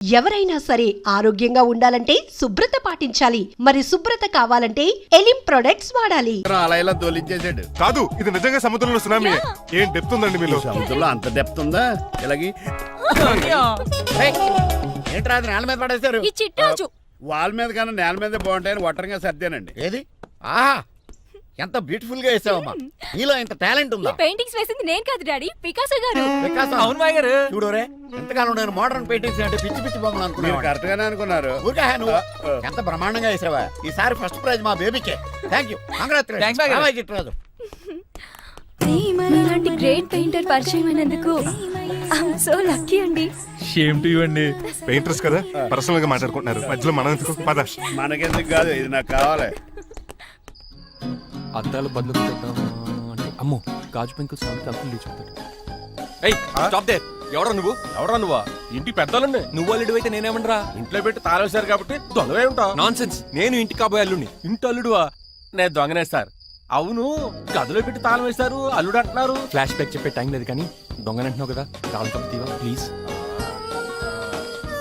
ఎవరైనా సరే ఆరోగ్యంగా ఉండాలంటే శుభ్రత పాటించాలి. మరి శుభ్రత కావాలంటే ఎలిం ప్రొడక్ట్స్ వాడాలి. అలా ఇలా దొలించేసాడు కాదు ఇది నిజంగా సముద్రంలో సునామీ ఏం డెప్త్ ఉందండి మీలో? సముద్రంలో అంత డెప్త్ ఉందా? ఇలాగి ఏయ్, ఏంట్రా అది నేల మీద పడేశారు? ఈ చిట్టాచు వాల్ మీద కన్నా నేల మీద బాగుంటాయని ఒట్టరంగా సర్దానండి. ఏది? ఆహా ఎంత బ్యూటిఫుల్గా వేసావమ్మా. నీలో ఇంత టాలెంట్ ఉందా? పెయింటింగ్స్ వేసింది నేను కాదు డాడీ. పికాసో గారు. వికాసం. అవును మాయ గారు. చూడురే ఎంతకాలం నేను మోడర్న్ పెయింటింగ్స్ అంటే పిచ్చి పిచ్చి బొమ్మలు అనుకున్నాను కరెక్ట్ గానే అనుకున్నారు. ఊరికే నువ్వు. ఎంత బ్రహ్మాండంగా వేసావా? ఈసారి ఫస్ట్ ప్రైజ్ మా బేబీకే థ్యాంక్ యూ. చిట్రాజు ఇలాంటి గ్రేట్ పెయింటర్ పరిచయం అయినందుకు ఐఎమ్ సో లక్కీ అండి. షేమ్ టు యూ అండి. పెయింటర్స్ కదా పర్సనల్గా మాట్లాడుకుంటున్నారు. మధ్యలో మనం ఎందుకు పద. మనకెందుకు కాదు ఇది నాకు కావాలి. అద్దాలు బదులు పెట్టేద్దామా అంటే అమ్మో గాజు పెంకులు సౌండ్ తలుపులు లేచిపోతాడు ఏయ్ స్టాప్ దే. ఎవరా నువ్వు? ఎవరా నువ్వా? ఇంటి పెద్దలండి నువ్వు అల్లుడు అయితే నేనేమనరా? ఇంట్లో పెట్టి తాళేశారు కాబట్టి దొంగవే ఉంటావు. నాన్ సెన్స్ నేను ఇంటి కాబోయే అల్లుడిని. ఇంటి అల్లుడువా? నేను దొంగనే సార్. అవును గదిలో పెట్టి తాళం వేశారు అల్లుడు అంటున్నారు. ఫ్లాష్ బ్యాక్ చెప్పే టైం లేదు కానీ దొంగనంటున్నావు కదా తాళం తీవా ప్లీజ్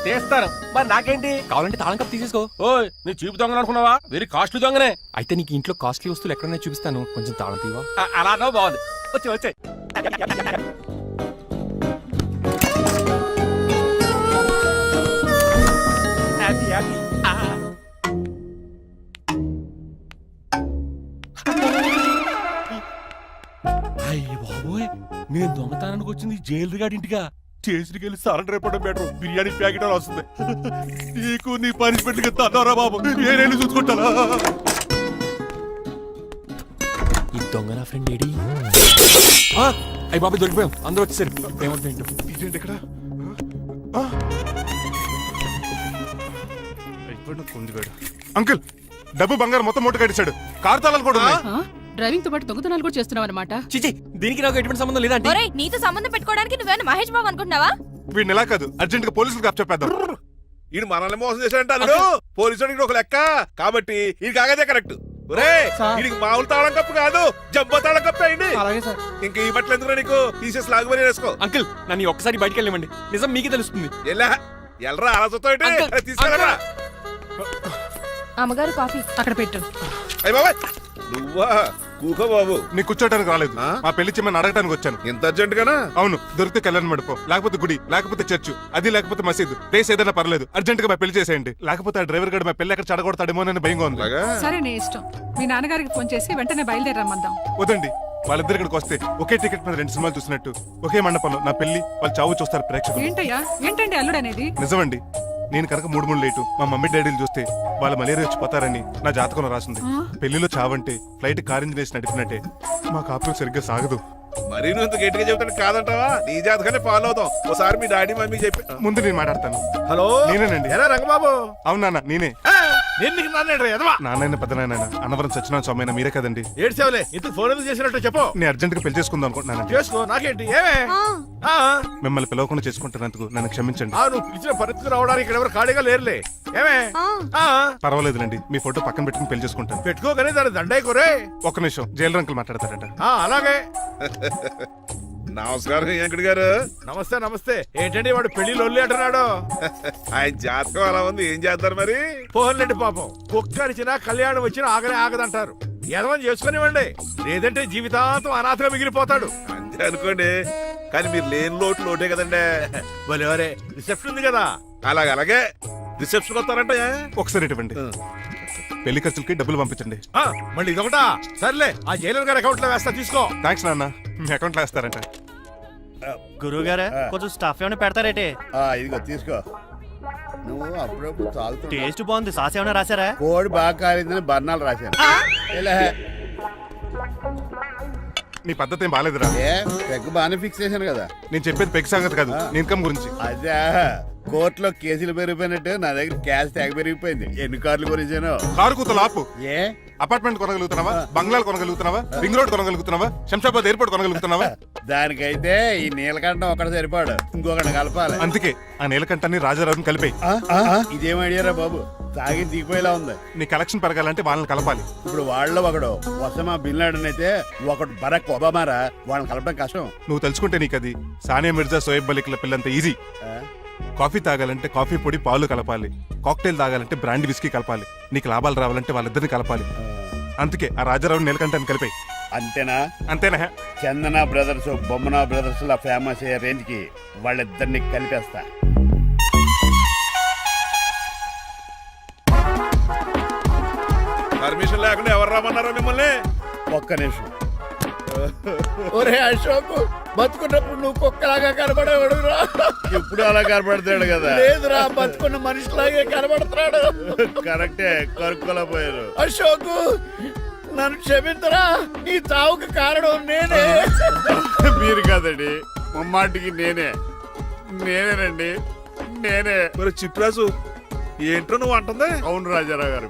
తీస్తాను. మరి నాకేంటి? కావాలంటే తాళం కప్ తీసేసుకో. ఓయ్ నీ చూపు దొంగను అనుకున్నావా? వెరీ కాస్ట్లీ దొంగనే. అయితే నీకు ఇంట్లో కాస్ట్లీ వస్తువులు ఎక్కడైనా చూపిస్తాను. కొంచెం తాళం తీవా? అలా అన్నావు బాగుంది. వచ్చి హ్యాపీ అయ్యి బాబోయ్ నేను దొంగతనానికి వచ్చింది జైలు గాడి ఇంటిగా స్టేషన్కి వెళ్ళి సరెండర్ అయిపోవడం బెటర్. బిర్యానీ ప్యాకెట్ అని వస్తుంది. నీకు నీ పనిష్మెంట్ తన్నారా బాబు. నేనేళ్ళు చూసుకుంటానా. ఈ దొంగ నా ఫ్రెండ్ ఏడి అయ్యి బాబు దొరికిపోయాం. అందరూ వచ్చేసారు. ఏమంటే ఇదేంటి ఇక్కడ? ఆ? అయిపోయాడు కుందిగాడు. అంకుల్ డబ్బు బంగారం మొత్తం మూట కట్టించాడు కారు తాళాలు కూడా ఉన్నాయి? డ్రైవింగ్తో పాటు దొంగతనాలు కూడా చేస్తున్నావు అనమాట చిచి దీనికి నాకు ఎటువంటి సంబంధం లేదా ఒరే నీతో సంబంధం పెట్టుకోవడానికి నువ్వేనా మహేష్ బాబు అనుకుంటున్నావా? వీడిని ఎలా కాదు అర్జెంట్గా పోలీసులకు చెప్పేద్దాం ఈడు మనల్ని మోసం చేశాడంట అల్లుడు పోలీసుడికి ఒక లెక్క. కాబట్టి ఇది కాగదే కరెక్ట్. ఒరే ఇది మామూలు తాళం కప్పు కాదు జంబో తాళం కప్పు అయింది అలాగే సార్. ఇంకా ఈ బట్టలు ఎందుకు నీకు? తీసేసి లాగు మరి వేసుకో. అంకుల్ నన్ను ఈ ఒక్కసారి బయటికి వెళ్ళమండి నిజం మీకే తెలుస్తుంది. ఎలా ఎల్రా అలా చూస్తావు అంకుల్, తీసుకెళ్ళరా. అమ్మగారు కాఫీ. అక్కడ పెట్టు. అయ్య బాబాయ్! నువ్వా? కూకో బాబు. నీ కూర్చోటానికి రాలేదు. ఆ? మా పెళ్ళి చిమ్మని అడగటానికి వచ్చాను. ఇంత అర్జెంట్ గానా అవును దొరికితే కళ్యాణ మండపం లేకపోతే గుడి లేకపోతే చర్చ్ అది లేకపోతే మసీదు ప్లేస్ ఏదైనా పర్లేదు. అర్జెంట్గా మా పెళ్ళి చేసేయండి. లేకపోతే ఆ డ్రైవర్ గడు మా పెళ్ళి ఎక్కడ చెడగొడతాడేమో అని భయంగా ఉంది. అలాగా? సరే నీ ఇష్టం. మీ నాన్నగారికి ఫోన్ చేసి వెంటనే బయలుదేరమ్మందాం వదండి. వాళ్ళిద్దరు ఇక్కడికి వస్తే ఒకే టికెట్ మీద రెండు సినిమాలు చూసినట్టు. ఒకే మండపంలో నా పెళ్ళి వాళ్ళు చావు చూస్తారు ప్రేక్షకులు. ఏంటయ్యా? ఏంటండి అల్లుడు అనేది నిజమండి. నేను కనుక మూడు మూడు లేటు మా మమ్మీ డాడీలు చూస్తే వాళ్ళ మలేరియా వచ్చి పోతారని నా జాతకంలో రాసింది? పెళ్ళిలో చావంటే ఫ్లైట్ కార్ ఇంజిన్ వేసి నడిపినట్టే. మా కాపురం సరిగ్గా సాగదు. మరి నువ్వు ఇంత గట్టిగా చెబుతాను కాదంటావా? నీ జాతకానే ఫాలో అవుతాం ఒకసారి మీ డాడీ మమ్మీ చెప్పి ముందు నేను మాట్లాడతాను. హలో? నేనేనండి. ఎరా రంగబాబు. అవును నేనే. నేను నీకు నాన్న ఎదవా? పెద్ద నాయన అన్నవరం సత్యనారాయణ స్వామి అయినా మీరే కదండి. ఏడ్చేవలే ఇంత ఫోన్ ఎందుకు చేసినట్టు చెప్పు. నేను అర్జెంట్గా పెళ్ళి చేసుకుందాం అనుకుంటున్నానండి. చేసుకో నాకేంటి ఏమే? ఆ, మిమ్మల్ని పిలవకుండా చేసుకుంటున్నందుకు నన్ను క్షమించండి. ఆ, నువ్వు పిలిచిన పరిస్థితి రావడానికి ఇక్కడ ఎవరు ఖాళీగా లేరులే. ఏమే? ఆ, పర్వాలేదులేండి మీ ఫోటో పక్కన పెట్టుకుని పెళ్ళి చేసుకుంటాను. పెట్టుకోగానే దాని దండై కొరే. ఒక్క నిమిషం జైలు అంకుల్ మాట్లాడతారట. ఆ, అలాగే. నమస్కారం వెంకట గారు. నమస్తే నమస్తే. ఏంటండి వాడు పెళ్ళి లొల్లి అంటున్నాడు? ఆయన జాతకం అలా ఉంది ఏం చేస్తారు మరి? పోన్లేండి పాపం. కుక్క అరిచినా కళ్యాణం వచ్చినా ఆగనే ఆగదంటారు. ఎదవని చేసుకునివ్వండి. లేదంటే జీవితాంతం అనాథగా మిగిలిపోతాడు. అంతే అనుకోండి. కానీ మీరు లేని లోటు లోటే కదండి. వరే రిసెప్షన్ ఉంది కదా. అలాగే అలాగే. రిసెప్షన్ వస్తారంట ఒకసారి ఇటువంటి పెళ్ళి ఖర్చులకి డబ్బులు పంపించండి. ఆ, మళ్ళీ ఇదొకటా? సర్లే ఆ జైలర్ గారి అకౌంట్లో వేస్తా తీసుకో. థ్యాంక్స్ నాన్న మీ అకౌంట్లో వేస్తారంట. గురువు గారు కొంచెం స్టఫ్ ఏమైనా పెడతారేటి? ఇదిగో తీసుకో. నువ్వు అప్పుడప్పుడు తాగుతూ టేస్ట్ బాగుంది సాస్ ఏమైనా రాశారా? కోడి బాగా కాలిందని బర్ణాలు రాశాను. ఇలా. నీ పద్ధతి ఏం బాగాలేదురా. ఏ పెగ్ బాగానే ఫిక్స్ చేశాను కదా. నేను చెప్పేది పెగ్ సంగతి కాదు నీ ఇన్కమ్ గురించి. అదే. కోర్టులో కేసులు పెరిగిపోయినట్టు నా దగ్గర క్యాష్ తెగ పెరిగిపోయింది. ఎన్ని కార్లు కొనిచ్చాను. కారు కూతలు ఆపు. ఏ? అపార్ట్మెంట్ కొనగలుగుతున్నావా? బంగ్లాలు కొనగలుగుతున్నావా? రింగ్ రోడ్ కొనగలుగుతున్నావా? శంషాబాద్ ఎయిర్పోర్ట్ కొనగలుగుతున్నావా? దానికైతే ఈ నీలకంఠం ఒకటి సరిపాడు. ఇంకొకటి కలపాలి. అందుకే ఆ నీలకంఠాన్ని రాజారావుని కలిపే ఆ, ఆ, ఆ, ఇదేం ఐడియారా బాబు? తాగి దిగిపోయేలా ఉంది. నీ కలెక్షన్ పెరగాలంటే వాళ్ళని కలపాలి. ఇప్పుడు వాళ్ళలో ఒకడు వసమా బిన్ లాడెన్ అయితే ఒకడు బరక్ ఒబామారా వాళ్ళని కలపడం కష్టం. నువ్వు తెలుసుకుంటే నీకు అది సానియా మిర్జా సోయబ్ మలిక్ల పిల్లంత ఈజీ కాఫీ తాగాలంటే కాఫీ పొడి పాలు కలపాలి. కాక్టైల్ తాగాలంటే బ్రాండ్ విస్కీ కలపాలి. నీకు లాభాలు రావాలంటే వాళ్ళిద్దరిని కలపాలి. అందుకే ఆ రాజారావు నీలకంఠాన్ని కలిపాయి. అంతేనా? అంతేనా? చందన బ్రదర్స్ బొమ్మన బ్రదర్స్ లా ఫేమస్ అయ్యే రేంజ్కి వాళ్ళిద్దరిని కలిపేస్తా. పర్మిషన్ లేకుండా ఎవరు రమ్మన్నారో మిమ్మల్ని? ఒక్క నిమిషం. ఒరే అశోక్ బతుకున్నప్పుడు నువ్వు కుక్కలాగా కనబడేవాడురా. ఇప్పుడు అలా కనబడతాడు కదా. లేదురా బతుకున్న మనిషిలాగే కనబడుతున్నాడు. కరెక్టే కరుక్కోలా పోయారు. అశోక్ నన్ను క్షమించరా? నీ చావుకి కారణం నేనే. మీరు కాదండి ముమ్మాటికి నేనే. నేనేనండి నేనే. మరి చిట్రాజు ఏంట్రో నువ్వు అంటుంది? అవును రాజారావు గారు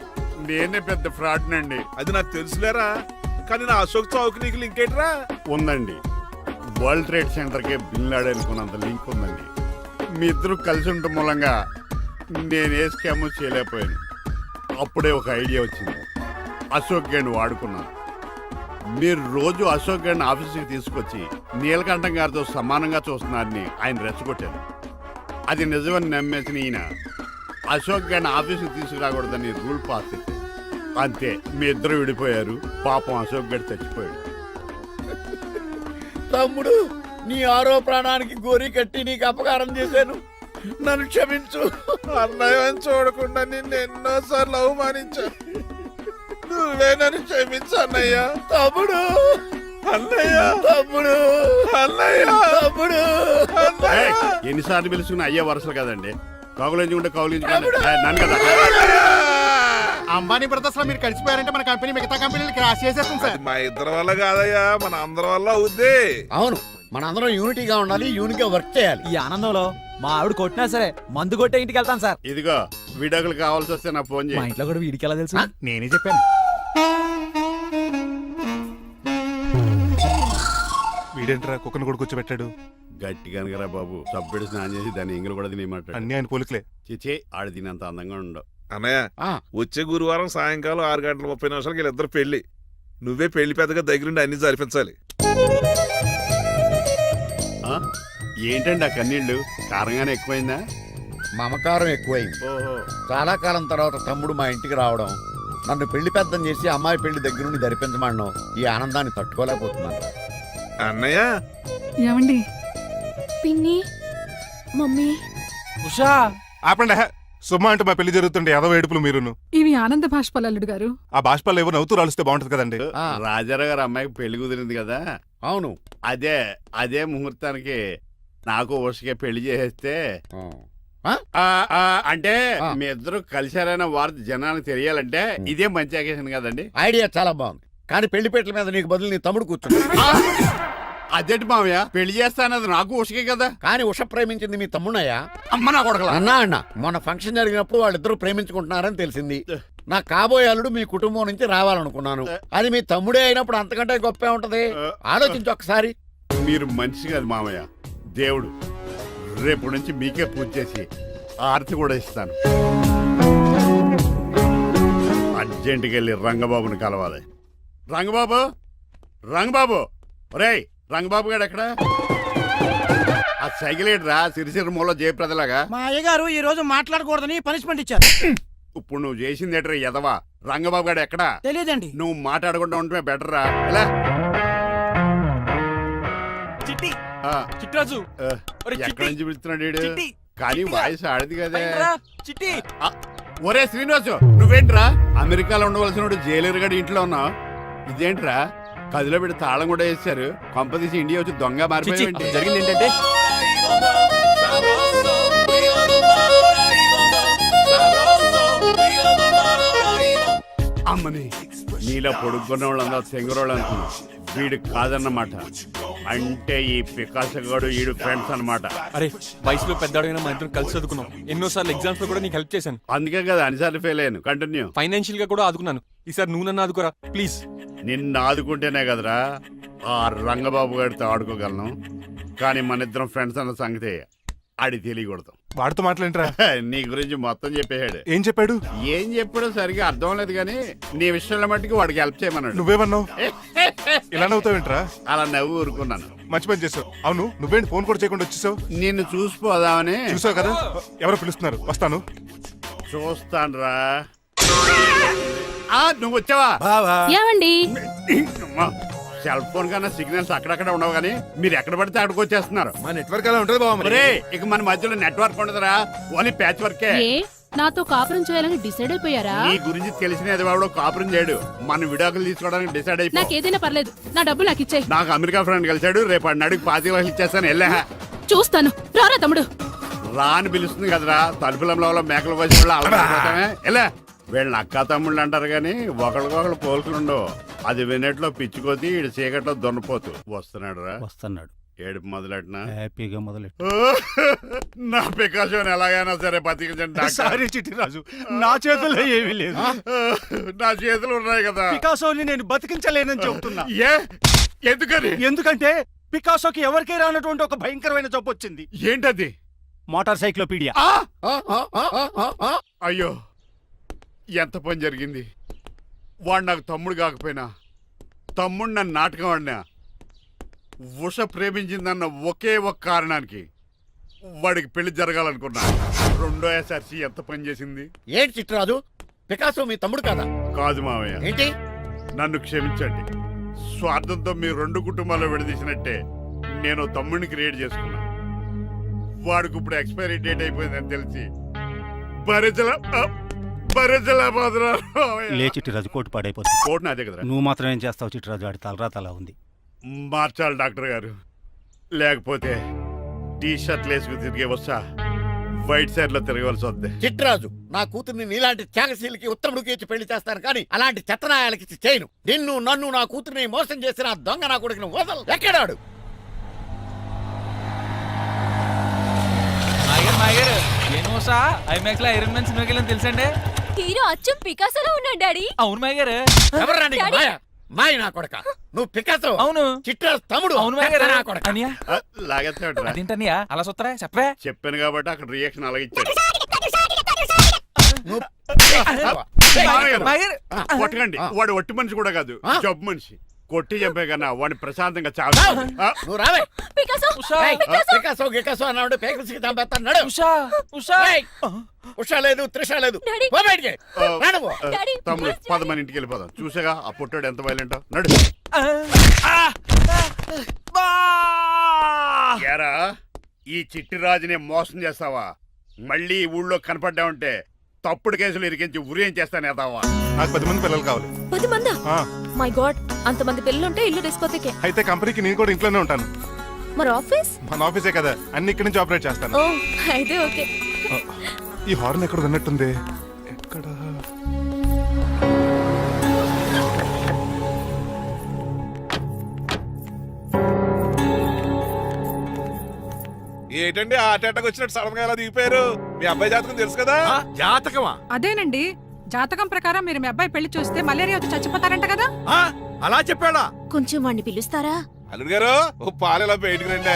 నేనే పెద్ద ఫ్రాడ్ నండి అది నాకు తెలుసులేరా? కానీ నా అశోక్ చౌక్ నీకు లింక్ ఏంట్రా ఉందండి. వరల్డ్ ట్రేడ్ సెంటర్కే బిన్ బిల్ అనుకున్నంత లింక్ ఉందండి. మీ ఇద్దరు కలిసి ఉండటం మూలంగా నేను ఏ స్కామ్ చేయలేకపోయాను. అప్పుడే ఒక ఐడియా వచ్చింది. అశోక్ గేణ్ వాడుకున్నాను. మీరు రోజు అశోక్ గేణ్ ఆఫీస్కి తీసుకొచ్చి నీలకంఠం గారితో సమానంగా చూస్తున్నారని ఆయన రెచ్చగొట్టారు. అది నిజమని నమ్మేసిన ఈయన అశోక్ గేణ్ ఆఫీస్కి తీసుకురాకూడదని రూల్ పాస్ అంతే మీ ఇద్దరు విడిపోయారు. పాపం అశోక్ గడ్ చచ్చిపోయాడు. తమ్ముడు నీ ఆరో ప్రాణానికి గోరి కట్టి నీకు అపకారం చేశాను. నన్ను క్షమించు. అన్నయ్య అని చూడకుండా నిన్ను ఎన్నోసార్లు అవమానించా నువ్వే నన్ను క్షమించు అన్నయ్య. తమ్ముడు. అన్నయ్య. తమ్ముడు. అన్నయ్య. తమ్ముడు. అన్నయ్య. ఎన్నిసార్లు పిలుచుకున్న అయ్యే వరుసలు కదండి. కౌగులించుకుంటే కౌగులించుకుంటే. నన్ను కదా. అంబానీ బ్రదర్స్లో మీరు కలిసిపోయారంటే మన కంపెనీ మిగతా కంపెనీలు క్రాష్ చేసేస్తుంది సార్. మా ఇద్దరి వల్ల కాదయ్యా మన అందరి వల్ల అవుద్ది. అవును మనందరం యూనిటీగా ఉండాలి యూనిట్గా వర్క్ చేయాలి. ఈ ఆనందంలో మా ఆవిడ కొట్టినా సరే మందు కొట్టే ఇంటికి వెళ్తాను సార్. ఇదిగో విడాకులు కావాల్సి వస్తే నాకు ఫోన్ మా చేయి ఇంట్లో కూడా వీడికి ఎలా తెలుసు? నేనే చెప్పాను. వీడేంట్రా కుక్కను కూడా కూర్చోబెట్టాడు గట్టిగా అనగరా బాబు. సబ్బెడు స్నానం చేసి దాన్ని ఎంగిలి కూడా తినేయమంటాడు. అన్ని ఆయన పోలికలే చిచే ఆడు తినంత అందంగా ఉండవు. అన్నయ్య ఆ. వచ్చే గురువారం సాయంకాలం ఆరు గంటల ముప్పై నిమిషాలకి వీళ్ళిద్దరు పెళ్ళి నువ్వే పెళ్ళి పెద్దగా దగ్గరుండి అన్ని జరిపించాలి? ఏంటండి ఆ కన్నీళ్ళు? కారంగానే ఎక్కువైందా? మమకారం ఎక్కువైంది. ఓహో. చాలా కాలం తర్వాత తమ్ముడు మా ఇంటికి రావడం నన్ను పెళ్ళి పెద్దం చేసి అమ్మాయి పెళ్ళి దగ్గర నుండి జరిపించమనడం ఈ ఆనందాన్ని తట్టుకోలేకపోతున్నాను. అన్నయ్య! ఏమండి? పిన్ని మమ్మీ. ఉషా! ఆపండి. హే. సుమ్మ అంటే మా పెళ్ళి జరుగుతుంటే ఎదవ ఏడుపులు మీరును. ఇవి ఆనంద భాష్పాలు అల్లుడు గారు. ఆ బాష్పాలు ఏవో నవ్వుతూ రాలిస్తే బాగుంటది కదండి. రాజారావు గారు అమ్మాయికి పెళ్ళి కుదిరింది కదా. అవును. అదే అదే ముహూర్తానికి నాకు ఉషకే పెళ్ళి చేసేస్తే ఆ. ఆ, ఆ, అంటే. మీ ఇద్దరు కలిశారైన వార్త జనానికి తెలియాలంటే ఇదే మంచి అకేషన్ కదండి. ఐడియా చాలా బాగుంది. కానీ పెళ్ళి పెట్టల మీద నీకు బదులు నీ తమ్ముడు కూర్చుంది అదేంటి మామయ్య పెళ్ళి చేస్తానది నాకు ఉషకే కదా. కానీ ఉష ప్రేమించింది మీ తమ్ముడయ్యా అమ్మ నా కొడకలా? అన్నా అన్న మొన్న ఫంక్షన్ జరిగినప్పుడు వాళ్ళిద్దరూ ప్రేమించుకుంటున్నారని తెలిసింది. నా కాబోయే అల్లుడు మీ కుటుంబం నుంచి రావాలనుకున్నాను. అది మీ తమ్ముడే అయినప్పుడు అంతకంటే గొప్పే ఉంటది. ఆలోచించు ఒకసారి. మీరు మనిషి కాదు మామయ్య దేవుడు. రేపు నుంచి మీకే పూజ చేసి ఆర్తి కూడా ఇస్తాను. అర్జెంటుకి వెళ్ళి రంగబాబుని కలవాలి. రంగబాబు? రంగబాబు! రేయ్ రంగబాబు గారు ఎక్కడ? ఆ సైకిల్ రా సిరిసిరి మూల జయప్రదలాగా. మా అయ్యగారు ఈ రోజు మాట్లాడకూడదని పనిష్మెంట్ ఇచ్చారు. ఇప్పుడు నువ్వు చేసింది ఎట్రా ఎదవా రంగబాబు గారు ఎక్కడా? తెలియదండి. నువ్వు మాట్లాడకుండా ఉంటే బెటర్ రా. ఎలా? చిట్టి ఆ, ఒరే ఎక్కడి చిట్టి. నుంచి పిలుస్తున్నాడు వీడు? చిట్టి కానీ చిట్టిగా. వాయిస్ ఆడది కదే. చిట్టి. ఒరే శ్రీనివాసు నువ్వేంట్రా? అమెరికాలో ఉండవలసిన జైలర్ గడి ఇంట్లో ఉన్నావు? ఇదేంట్రా? కదిలో పెట్టి తాళం కూడా వేశారు. కొంపదీసి ఇండియా వచ్చి దొంగ చిచ్చి మారిపోయింది జరిగింది ఏంటంటే? అమ్మని నీలో పొడుక్కున్న వాళ్ళందరూ తెంగరోళ్ళు అనుకున్నా వీడు కాదన్నమాట. అంటే ఈ పికాసగాడు వీడు ఫ్రెండ్స్ అన్నమాట. అరే వయసులో పెద్దవాడైనా మా ఇద్దరం కలిసి చదువుకున్నాం. ఎన్నోసార్లు ఎగ్జామ్స్లో కూడా నీకు హెల్ప్ చేశాను. అందుకే కదా అన్నిసార్లు ఫెయిల్ అయ్యాను. కంటిన్యూ ఫైనాన్షియల్గా కూడా ఆదుకున్నాను. ఈసారి నువ్వు నన్ను ఆదుకోరా. ప్లీజ్. నిన్ను ఆదుకుంటేనే కదరా. ఆ రంగబాబు గారితో ఆడుకోగలను. కానీ మన ఇద్దరం ఫ్రెండ్స్ అన్న సంగతి ఆడి తెలియకూడదు. వాడితో మాట్లాడరా. నీ గురించి మొత్తం చెప్పేశాడు. ఏం చెప్పాడు? ఏం చెప్పాడో సరిగా అర్థం లేదు కానీ నీ విషయంలో మట్టుకు వాడికి హెల్ప్ చేయమన్నాడు. నువ్వేమన్నావు? ఇలా నవ్వుతావేంట్రా అలా నవ్వు ఊరుకున్నాను. మంచి పని చేసావు. అవును నువ్వేంటి ఫోన్ కూడా చేయకుండా వచ్చేసావు? నిన్ను చూసిపోదామని. చూసావు కదా? ఎవరో పిలుస్తున్నారు. వస్తాను. చూస్తానురా. ఆ, నువ్వు వచ్చావా? ఏమండి? అమ్మా, సెల్ ఫోన్ కన్నా సిగ్నల్స్ అక్కడక్కడ ఉండవు కానీ మీరు ఎక్కడ పడితే అక్కడికి వచ్చేస్తున్నారు. మా నెట్వర్క్ అలా ఉంటుంది బాబు ఒరే ఇక మన మధ్యలో నెట్వర్క్ ఉండదురా. ఓన్లీ ప్యాచ్ వర్కే. ఏ నాతో కాపురం చేయాలని డిసైడ్ అయిపోయారా? నీ గురించి తెలిసిన ఎదవాడు కాపురం చేయడు. మన విడాకులు తీసుకోవడానికి డిసైడ్ అయిపో. నాకేదైనా పర్లేదు. నా డబ్బు నాకు ఇచ్చేయ్. నాకు అమెరికా ఫ్రెండ్ కలిశాడు. రేపు అడిగి పాతి లక్షలు ఇచ్చేస్తాను. వెళ్ళా. చూస్తాను. రారా తమ్ముడు. రా అని పిలుస్తుంది కదరా. తలుపులంలో మేకలు వచ్చి అలా ఎలా వీళ్ళని అక్క తమ్ముళ్ళు అంటారు కానీ ఒకరికొకరు పోల్చుండవు అది వినట్లో పిచ్చుకోతి ఇటు చీకట్లో దున్నపోతు. వస్తున్నాడు రా వస్తున్నాడు. ఏడుపు మొదలెట్నా హ్యాపీగా మొదలెట్టు. నా పికాసోని ఎలాగైనా సరే బతికించండి డాక్టర్. సారీ చిట్టిరాజు. నా చేతుల్లో ఏమీ లేదు. నా చేతులు ఉన్నాయి కదా. పికాసోని నేను బతికించలేనని చెబుతున్నా. ఏ? ఎందుకని? ఎందుకంటే పికాసోకి ఎవరికీ రానటువంటి ఒక భయంకరమైన జబ్బు వచ్చింది. ఏంటది? Motor cyclopedia. ఆ. అయ్యో. ఎంత పని జరిగింది? వాడు నాకు తమ్ముడు కాకపోయినా తమ్ముడు నన్ను నాటకం ఆడినా ఉష ప్రేమించిందన్న ఒకే ఒక కారణానికి వాడికి పెళ్ళి జరగాలనుకున్నా. రెండో ఎస్ఆర్సి ఎంత పని చేసింది? ఏంటి చిట్రాజు పికాసో మీ తమ్ముడు కాదా? కాదు మావయ్య. ఏంటి? నన్ను క్షమించండి. స్వార్థంతో మీ రెండు కుటుంబాలు విడదీసినట్టే నేను తమ్ముడిని క్రియేట్ చేసుకున్నా. వాడికి ఇప్పుడు ఎక్స్పైరీ డేట్ అయిపోయిందని తెలిసి భరించలే. లే చిట్టిరాజు కోటు పాడైపోతుంది. కోట్ నాదే కదరా. నువ్వు మాత్రం ఏం చేస్తావు చిట్టిరాజు వాడి తలరా అలా ఉంది. మార్చాలి డాక్టర్ గారు. లేకపోతే టీ షర్ట్ వేసుకుని తిరిగి వస్తా వైట్ సైడ్లో తిరగవలసి వద్ది. చిట్టరాజు నా కూతుర్ని నీలాంటి త్యాగశీలకి ఉత్తముడికి ఇచ్చి పెళ్ళి చేస్తాను కానీ అలాంటి చెత్తనాయాలకి ఇచ్చి చేయను. నిన్ను నన్ను నా కూతుర్ని మోసం చేసిన దొంగ నా కొడుకుని వదలు. ఎక్కడాడు ఐరన్ మెన్స్ మిగిలిన తెలుసండి? హీరో అచ్చం పికాసోలో ఉన్నాడు డాడీ. అవును ఎవరా నీకు? మాయ? మాయ నా కొడక. నువ్వు పికాసో. అవును. చిట్రాజు తమ్ముడు. అవును మాయగారు నా కొడక. అనియా. లాగేస్తాడు అదేంటన్నయ్య అలా సుత్తరా? చెప్పే చెప్పాను కాబట్టి అక్కడ రియాక్షన్ అలాగే ఇచ్చాడు నువ్వు గారు, ఆ, కొట్టకండి. వాడు ఒట్టి మనిషి కూడా కాదు. ఆ? జబ్బు మనిషి. కొట్టి చంపే కన్నా వాడిని ప్రశాంతంగా చావు. నువ్వు రావే. పికాసో ఉషా! గికాసో అన్నాడు. పేకల్సికి ఉషా! ఉషా! ఏయ్, ఉషా లేదు త్రిష లేదు. తమ్ముడు పద మన ఇంటికి వెళ్ళిపోదాం. చూసాగా ఆ పుట్టాడు ఎంత వైలెంట్ నడు. ఈ చిట్టి రాజుని మోసం చేస్తావా? మళ్ళీ ఊళ్ళో కనపడ్డావంటే తప్పుడు కేసులు ఇరికించి ఉరేం చేస్తాను ఎదావా నాకు పది మంది పిల్లలు కావాలి. పది మందా? ఆ, మై గాడ్ అంతమంది పిల్లలుంటే ఇల్లు డిస్కోతికే అయితే కంపెనీకి నేను కూడా ఇంట్లోనే ఉంటాను. మరి ఆఫీస్? మన ఆఫీసే కదా అన్ని ఇక్కడి నుంచి ఆపరేట్ చేస్తాను. ఓ అయితే ఓకే. ఈ హార్న్ ఎక్కడ విన్నట్టుంది ఎక్కడ? ఏంటండి ఆ అటాక్ వచ్చినట్టు సడన్గా ఎలా దిగిపోయారు? మీ అబ్బాయి జాతకం తెలుసు కదా? జాతకమా? అదేనండి. జాతకం ప్రకారం మీరు మీ అబ్బాయి పెళ్ళి చూస్తే మలేరియా వచ్చి చచ్చిపోతారంట కదా? అలా చెప్పాడా? కొంచెం వాడిని పిలుస్తారా? అల్లుడు గారు ఓ పాలు ఇలా బయటికి రండి.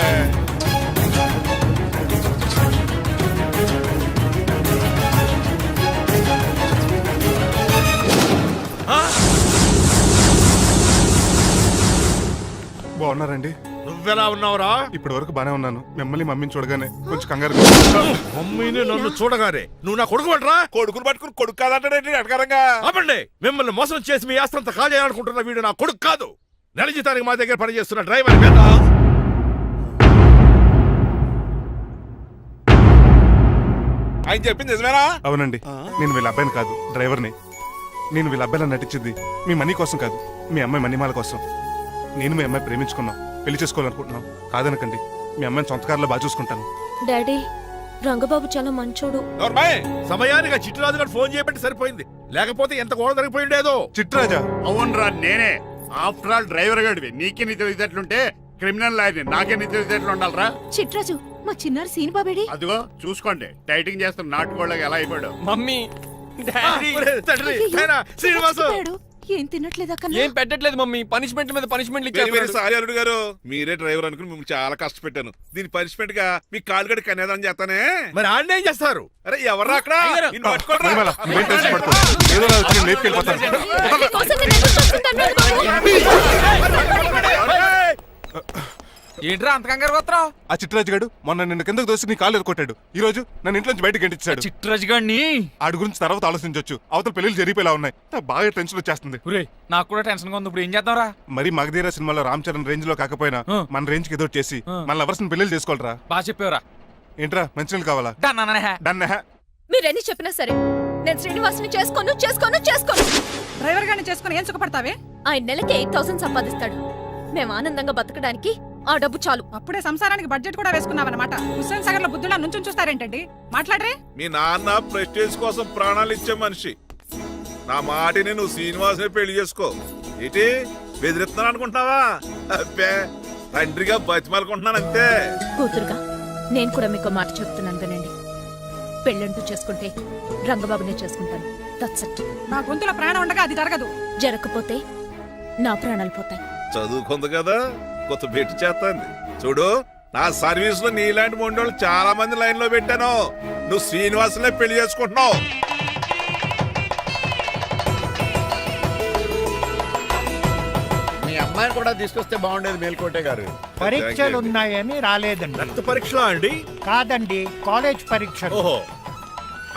బాగున్నారండి. నువ్వెలా ఉన్నావురా? ఇప్పటి వరకు బానే ఉన్నాను. మిమ్మల్ని మమ్మీని చూడగానే కొంచెం కంగారు మమ్మీని నన్ను చూడగానే. నువ్వు నా కొడుకు పడరా కొడుకుని పట్టుకుని కొడుకు కాదంటాడేంటి? అడగారంగా. మిమ్మల్ని మోసం చేసి మీ ఆస్తంతా కాల్ చేయాలనుకుంటున్న వీడు నా కొడుకు కాదు. నెల జీతానికి మా దగ్గర పనిచేస్తున్న డ్రైవర్ మీద ఆయన చెప్పింది నిజమేనా? అవునండి. నేను వీళ్ళ అబ్బాయిని కాదు డ్రైవర్ని. నేను వీళ్ళ అబ్బాయిలా నటించింది మీ మనీ కోసం కాదు మీ అమ్మాయి మణిమాల కోసం. నేను మీ అమ్మాయి ప్రేమించుకున్నాం. పెళ్ళి చేసుకోవాలనుకుంటున్నాం. కాదనకండి. మీ అమ్మాయిని సొంత కారులో బాగా చూసుకుంటాను. డాడీ రంగబాబు చాలా మంచోడు. సమయానికి ఆ చిట్టురాజు గారు ఫోన్ చేయబట్టి సరిపోయింది. లేకపోతే ఎంత గోడ జరిగిపోయి ఉండేదో చిట్రాజా అవునరా నేనే. ఆఫ్టర్ ఆల్ డ్రైవర్ గడివి. నీకే నీ తెలివితేటలుంటే క్రిమినల్ లాయర్ని నాకే నీ తెలివితేటలు ఉండాలరా. చిట్రాజు మా చిన్నారి సీన్ బాబేడి అదిగో చూసుకోండి. టైటింగ్ చేస్తున్న నాటుకోళ్ళకి ఎలా అయిపోయాడు. మమ్మీ శ్రీనివాసు. ఏం తినట్లేదా కన్నా ఏం పెట్టట్లేదు మమ్మీ పనిష్మెంట్ మీద పనిష్మెంట్ వెరీ వెరీ ఇచ్చేస్తున్నాడు సారీ అల్లుడు గారు మీరే డ్రైవర్ అనుకుని మిమ్మల్ని చాలా కష్టపెట్టాను దీని పనిష్మెంట్గా మీ కాలు గడి కన్యాదానం చేస్తానే మరి ఆడిన ఏం చేస్తారు అరే ఎవరు అక్కడ అయ్యగారు. నిన్ను పట్టుకోరా. మణిమాల నువ్వేం టెన్షన్ పడుకో ఏదో రోజు వచ్చి నేను లేపుకెళ్ళిపోతాను నీకోసం నేను ఎదురు చూస్తుంటాను, బాబు. ఏంట్రా అంత కంగారు పోతున్నావు ఆ చిట్టరాజు గారు మొన్న నిన్ను కిందకు దోసి నీ కాలు ఎదుకొట్టాడు ఈ రోజు నన్ను ఇంట్లోంచి బయటకు గంటించాడు. చిట్రాజు గారిని ఆడి గురించి తర్వాత ఆలోచించవచ్చు అవతల పెళ్ళిలు జరిగిపోయేలా ఉన్నాయి. బాగా టెన్షన్ వచ్చేస్తుంది. నాకు కూడా టెన్షన్గా ఉంది. ఇప్పుడు ఏం చేద్దాంరా? మరి మగధీర సినిమాలో రామ్ చరణ్ రేంజ్లో కాకపోయినా. మన రేంజ్కి ఏదో చేసి. మన లవర్స్ పెళ్ళిలు చేసుకోవాలరా. బాగా చెప్పేవరా. ఏంట్రా మంచినీళ్ళు కావాలా? డన్. మీరెన్ని చెప్పినా సరే నేను శ్రీనివాసుని చేసుకోను చేసుకోను చేసుకోను. డ్రైవర్ గారిని చేసుకుని ఏం సుఖపడతావే? ఆయన నెలకి ఎయిట్ థౌసండ్ సంపాదిస్తాడు. మేము ఆనందంగా బతకడానికి ఆ డబ్బు చాలు. అప్పుడే సంసారానికి బడ్జెట్ కూడా వేసుకున్నావన్నమాట. హుస్సేన్ సాగర్లో బుద్ధులా నుంచి చూస్తారేంటండి? మాట్లాడరే. మీ నాన్న ప్రెస్టేజ్ కోసం ప్రాణాలు ఇచ్చే మనిషి. నా మాటిని నువ్వు శ్రీనివాసుని పెళ్ళి చేసుకో. ఏంటి? బెదిరిస్తున్నాను అనుకుంటున్నావా? అబ్బే తండ్రిగా బతిమాలకుంటున్నాను అంతే. కూతురుగా నేను కూడా మీకు మాట చెప్తున్నాను వినండి. పెళ్ళంటూ చేసుకుంటే రంగబాబునే చేసుకుంటాను. దట్స్ ఇట్ నా గొంతులో ప్రాణం ఉండగా అది జరగదు. జరగకపోతే నా ప్రాణాలు పోతాయి. చదువుకుంది కదా? కొత్త బెట్టి చేస్తాంది. చూడు నా సర్వీస్లో నీలాంటి మొండోళ్ళు చాలా మంది లైన్లో పెట్టాను. నువ్వు శ్రీనివాసులే పెళ్ళి చేసుకుంటున్నావు. మీ అమ్మాయిని కూడా తీసుకొస్తే బాగుండేది మేల్కోటే గారు. పరీక్షలు ఉన్నాయని రాలేదండి. రక్త పరీక్షలా అండి? కాదండి కాలేజ్ పరీక్షలు. ఓహో.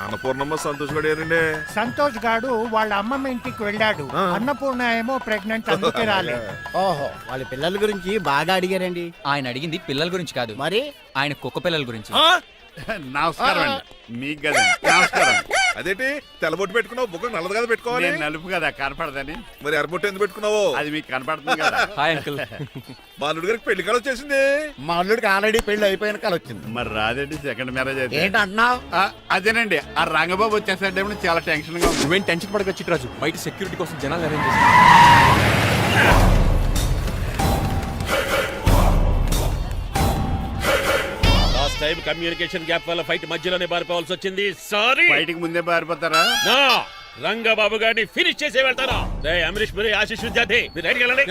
అన్నపూర్ణమ్మ సంతోష్ గడేనండి సంతోష్ గాడు వాళ్ళ అమ్మమ్మ ఇంటికి వెళ్ళాడు. అన్నపూర్ణ ఏమో ప్రెగ్నెంట్ అందుకే రాలేదు ఓహో వాళ్ళ పిల్లల గురించి బాగా అడిగారండి. ఆయన అడిగింది పిల్లల గురించి కాదు. మరి? ఆయన కుక్క పిల్లల గురించి. నమస్కారం అండి. మీకు కదా నమస్కారం. అదేంటి? తెల్లబొట్టు పెట్టుకున్నావు బుక్క నల్లది కదా పెట్టుకోవాలి? నేను నలుపు కదా కనపడదని. మరి ఎర్రబొట్టు ఎందుకు పెట్టుకున్నావు? అది మీకు కనపడుతుంది కదా. Hi uncle. మా అల్లుడి గారికి పెళ్ళి కాలం వచ్చేసింది మా అల్లుడికి ఆల్రెడీ పెళ్ళి అయిపోయిన కాలు వచ్చింది మరి రాదండి సెకండ్ మ్యారేజ్ అయితే. ఏంటి అంటున్నావు అదేనండి ఆ రంగబాబు వచ్చేసరికి చాలా టెన్షన్గా ఉంది. నువ్వేం టెన్షన్ పడక చిట్రాజు. బయట సెక్యూరిటీ కోసం జనాలు అరేంజ్ చేసి టైం కమ్యూనికేషన్ గ్యాప్ వల్ల ఫైట్ మధ్యలోనే పారిపోవాల్సి వచ్చింది. సారీ బయటికి ముందే పారిపోతారా? నా రంగబాబు గారిని ఫినిష్ చేసి వెళ్తాను. రే అమరీష్ పురి ఆశీష్ విద్యార్థి మీరు రైట్కి వెళ్ళండి.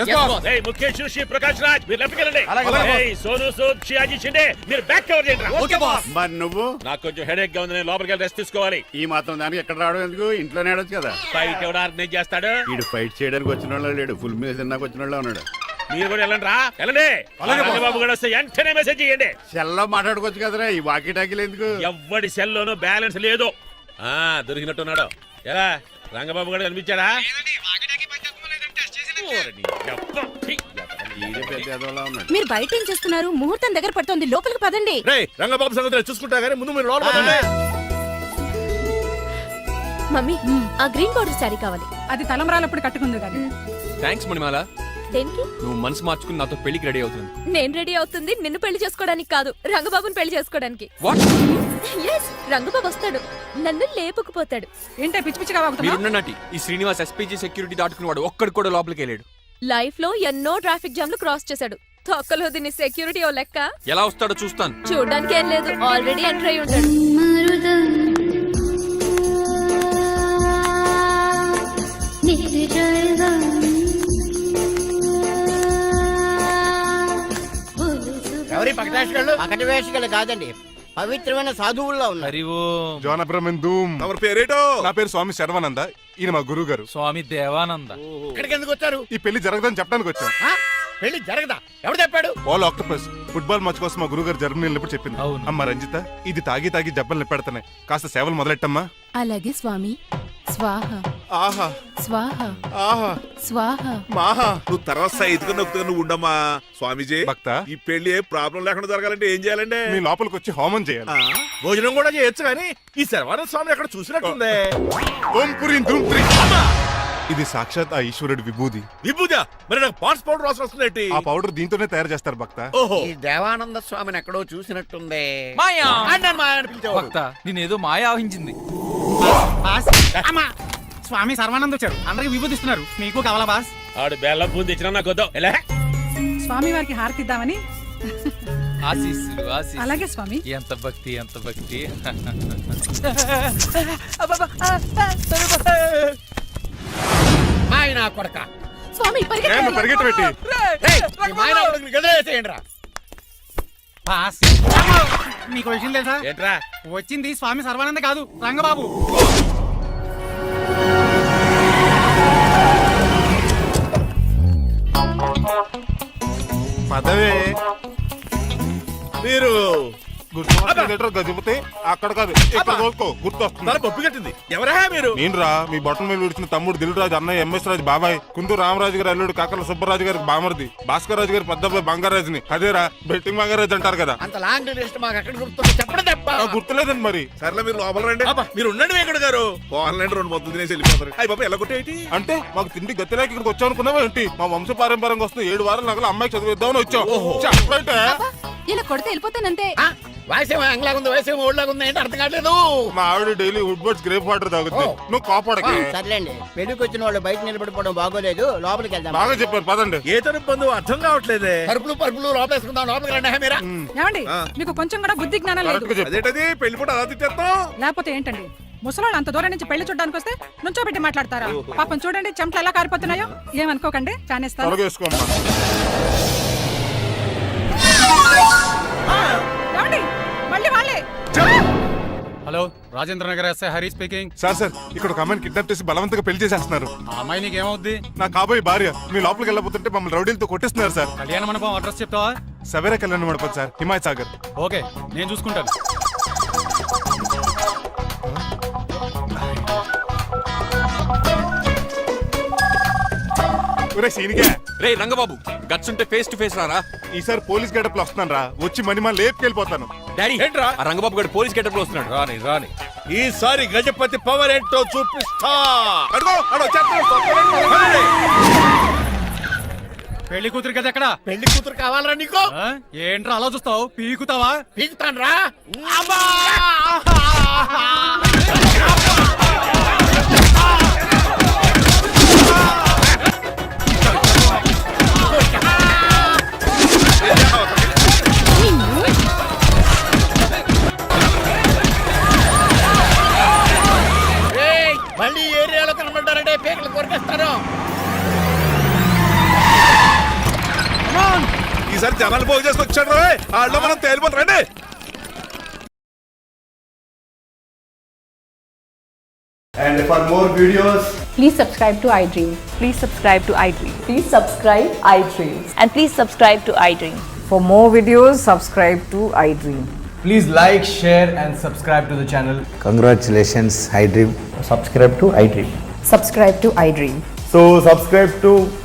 రే ముఖేష్ శ్రీ ప్రకాష్ రాజ్ మీరు లెఫ్ట్కి వెళ్ళండి. రేయ్, సోను సూద్ షియాజీ షిండే మీరు బ్యాక్ కవర్ చేయండి మరి నువ్వు? నాకు కొంచెం హెడేక్గా ఉంది నేను లోపలికి వెళ్ళి రెస్ట్ తీసుకోవాలి. ఈ మాత్రం దానికి ఎక్కడ రావడం ఎందుకు? ఇంట్లోనే ఆడొచ్చు కదా. ఫైట్ ఎవడు ఆర్గనైజ్ చేస్తాడు? వీడు ఫైట్ చేయడానికి వచ్చిన వాళ్ళు లేడు. ఫుల్ మీద తిన్నాక వచ్చిన వాళ్ళు ఉన్నాడు. మీరు కూడా వెళ్ళండి రా. వెళ్ళండి. రంగబాబు గారు వస్తే వెంటనే మెసేజ్ చేయండి. సెల్లో మాట్లాడుకోవచ్చు కదరా ఈ వాకీ టాకీలు ఎందుకు? ఎవ్వడి సెల్లోనూ బ్యాలెన్స్ లేదు. ఆ దొరికినట్టున్నాడు. ఎలా? రంగబాబు గారు కనిపించాడా? మీరు బయట ఏం చేస్తున్నారు? ముహూర్తం దగ్గర పడుతుంది. లోపలికి పదండి. రేయ్ రంగబాబు సంగతి చూసుకుంటా కానీ ముందు మీరు లోపల పదండి. మమ్మీ ఆ గ్రీన్ బార్డర్ శారీ కావాలి. అది తలంబ్రాలప్పుడు కట్టుకుంది కానీ థ్యాంక్స్ మణిమాల. దేనికి? నువ్వు మనసు మార్చుకుని నాతో పెళ్ళికి రెడీ అవుతుంది నేను రెడీ అవుతుంది నిన్ను పెళ్ళి చేసుకోవడానికి కాదు రంగబాబుని పెళ్ళి చేసుకోవడానికి. వాట్ ఎస్ రంగబాబు వస్తాడు. నన్ను లేపుకుపోతాడు. ఏంటే పిచ్చి పిచ్చిగా వాగుతున్నావు? మీరున్న నటి ఈ శ్రీనివాస్ ఎస్పీజీ సెక్యూరిటీ దాటుకుని వాడు ఒక్కడు కూడా లోపలికి వెళ్ళాడు. లైఫ్లో ఎన్నో ట్రాఫిక్ జామ్లు క్రాస్ చేశాడు. తొక్కలో దీన్ని సెక్యూరిటీ ఓ లెక్క. ఎలా వస్తాడో చూస్తాను. చూడడానికి ఏం లేదు ఆల్రెడీ ఎంటర్ అయి ఉంటాడు. పకటేశ్వరులు పకట వేషగాళ్ళు కాదండి. పవిత్రమైన సాధువుల్లో ఉన్నారు. హరి జోన బ్రహ్మన్ తమరి పేరేటో? నా పేరు స్వామి శర్వానంద. ఈయన మా గురువు గారు స్వామి దేవానంద. ఇక్కడికి ఎందుకు వచ్చారు? ఈ పెళ్ళి జరగదని చెప్పడానికి వచ్చాం. ఆ? పెళ్ళి జరగదా? ఎవడు చెప్పాడు? వాల్ ఆక్టోపస్ ఫుట్బాల్ మ్యాచ్ కోసం మా గురువు గారు జర్మనీ వెళ్ళినప్పుడు చెప్పింది. అవును. అమ్మ రంజిత ఇది తాగి తాగి జబ్బలు నిప్పెడుతున్నాయి కాస్త సేవలు మొదలెట్టమ్మా. అలాగే స్వామి. స్వాహ. ఆహా. స్వాహ. ఆహా. స్వాహ. మాహా. నువ్వు తర్వాత సైతుగా నొక్కుతుగా నువ్వు ఉండమ్మా స్వామీజీ. భక్త. ఈ పెళ్ళి ఏ ప్రాబ్లం లేకుండా జరగాలంటే ఏం చేయాలండి? మీ లోపలికి వచ్చి హోమం చేయాలి. భోజనం కూడా చేయొచ్చు కానీ ఈ శర్వానంద స్వామి ఎక్కడ చూసినట్టుంది. ఓం. పురి పురి. ఇది సాక్షాత్ ఆ ఈశ్వరుడి విభూది విభూజ మరి నాకు పాన్స్ పౌడర్ వాసన వస్తుంది ఆ పౌడర్ దీంతోనే తయారు చేస్తారు భక్త ఓహో ఈ దేవానంద స్వామిని ఎక్కడో చూసినట్టుంది మాయా అన్నాను మా ఆయన పిలిచేవాడు. భక్త నేనేదో మాయా ఆహించింది స్వామి సర్వానంద్ వచ్చారు అందరికి విభూతిస్తున్నారు మీకు కావాలా బాస్ ఆడు బెల్లం పూంది ఇచ్చినా నాకు వద్దాం ఎలా స్వామి వారికి హారతిద్దామని ఆశీస్సులు ఆశీస్సులు అలాగే స్వామి ఎంత భక్తి ఎంత భక్తి మాయ నా గదిలేసేయండి రా మీకు విషయం తెలుసా? ఏంట్రా? వచ్చింది స్వామి సర్వానంద కాదు రంగబాబు. పదవే. మీరు గుర్తు అక్కడ కాదు ఇక్కడ గుర్తు వస్తుంది పప్పు కట్టింది. ఎవరా మీరు? నేను రా మీ బొట్టల మీద విడిచిన తమ్ముడు దిల్ రాజు అన్నయ్య ఎంఎస్ రాజు బాబాయ్ కుందూరు రామరాజు గారి అల్లుడు కాకల సుబ్బరాజు గారికి బామర్ది భాస్కర్ రాజు గారి పెద్దబ్బాయి బంగారాజుని. అదేరా బెట్టింగ్ బంగారాజు అంటారు కదా. అంత లాంగ్ లిస్ట్ మాకు ఎక్కడ గుర్తుంది చెప్పడం తప్ప. గుర్తులేదండి మరి. సర్లే మీరు లోపల రండి. మీరు ఉండండి వెంకట గారు. ఆన్లైన్ రెండు మొత్తం తినేసి వెళ్ళిపోతారు. అయ్యి బాబా ఎలా కొట్టేటి? అంటే మాకు తిండి గతిలేక ఇక్కడికి వచ్చాం అనుకున్నావా ఏంటి? మా వంశ పారంపర్యంగా వస్తుంది ఏడు వారాలు నగలు అమ్మాయికి చదివిద్దామని వచ్చాం. ఇలా కొడితే వెళ్ళిపోతానంతే. ఆ, వాయిసేమో ఎంగలాగా ఉంది వాయిసేమో ఓళ్ళగా ఉంది ఏంటి అర్థం కావట్లేదు? మా ఆవిడ daily wood birds grape water. నువ్వు కాపాడకి. సర్లేండి. పెళ్ళికి వచ్చిన వాళ్ళు బయట నిలబడిపోవడం బాగోలేదు లోపలికి వెళ్దాం. బాగా చెప్పారు పదండి. ఏ తరపు బంధువు అర్థం కావట్లేదే? పరుపులు పరుపులు లోపలేసుకుందాం లోపలికి రండి హే మీరా ఏమండి మీకు కొంచెం కూడా బుద్ధి జ్ఞానం లేదు. కరెక్ట్గా చెప్పు. అదేంటది? పెళ్ళి పూట అలా తిట్టేస్తాం లేకపోతే ఏంటండి ముసలాళ్ళు అంత దూరం నుంచి పెళ్ళి చూడడానికి వస్తే నుంచోబెట్టి మాట్లాడతారా? పాపం చూడండి చెమటలు ఎలా కారిపోతున్నాయో? ఏమనుకోకండి చానేస్తాను hello Rajendra Nagar SI Hari speaking. Sir sir ఇక్కడ ఒక అమ్మాయిని కిడ్నాప్ చేసి బలవంతంగా పెళ్ళి చేసేస్తున్నారు. ఆ అమ్మాయి నీకు ఏమవుద్ది నా కాబోయే భార్య మీ లోపలికి వెళ్ళబోతుంటే మమ్మల్ని రౌడీలతో కొట్టిస్తున్నారు సార్. కళ్యాణ మండపం అడ్రస్ చెప్తావా? సవేరా కళ్యాణ్ మండపం సార్ హిమాయత్ సాగర్. ఓకే నేను చూసుకుంటాను. ఒరే సీనిగా రే రంగబాబు గట్స్ ఉంటే ఫేస్ టు ఫేస్ రారా? ఈసారి పోలీస్ గడపలు వస్తున్నాను రా వచ్చి మణిమా లేపుకెళ్ళిపోతాను. డాడీ ఏంట్రా? ఆ రంగబాబు గారు పోలీస్ గెటప్లో వస్తున్నాడు. రాని రాని. ఈసారి గజపతి పవర్ ఏంటో చూపిస్తా. అడుగో పెళ్ళి కూతురు కదా ఎక్కడ? పెళ్ళి కూతురు కావాలరా నీకు? ఏంట్రా అలా చూస్తావు? పీకుతావా? పీకుతాను రా జనాలు పోగు చేసుకొచ్చాడు రోయ్. వాళ్ళలో మనం తేలిపోతాం రండి And for more videos, please subscribe to iDream please subscribe to iDream please subscribe iDream and please subscribe to iDream for more videos subscribe to iDream please like, share, and subscribe to the channel. Congratulations, iDream. Subscribe to iDream. Subscribe to iDream So, subscribe to iDream.